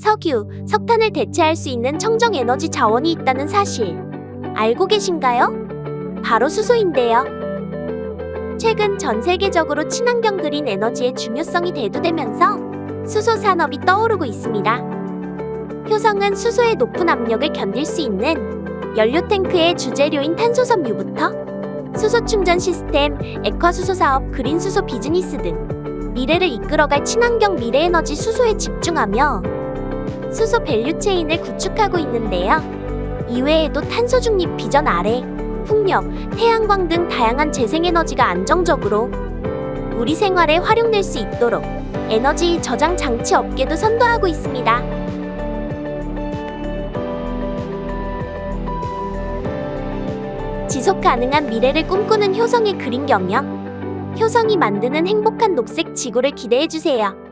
석유, 석탄을 대체할 수 있는 청정 에너지 자원이 있다는 사실 알고 계신가요? 바로 수소인데요. 최근 전 세계적으로 친환경 그린 에너지의 중요성이 대두되면서 수소 산업이 떠오르고 있습니다. 효성은 수소의 높은 압력을 견딜 수 있는 연료 탱크의 주재료인 탄소 섬유부터 수소 충전 시스템, 액화수소 사업, 그린 수소 비즈니스 등 미래를 이끌어갈 친환경 미래 에너지 수소에 집중하며 수소 밸류 체인을 구축하고 있는데요. 이외에도 탄소 중립 비전 아래 풍력, 태양광 등 다양한 재생에너지가 안정적으로 우리 생활에 활용될 수 있도록 에너지 저장 장치 업계도 선도하고 있습니다. 지속 가능한 미래를 꿈꾸는 효성의 그린 경영. 효성이 만드는 행복한 녹색 지구를 기대해 주세요.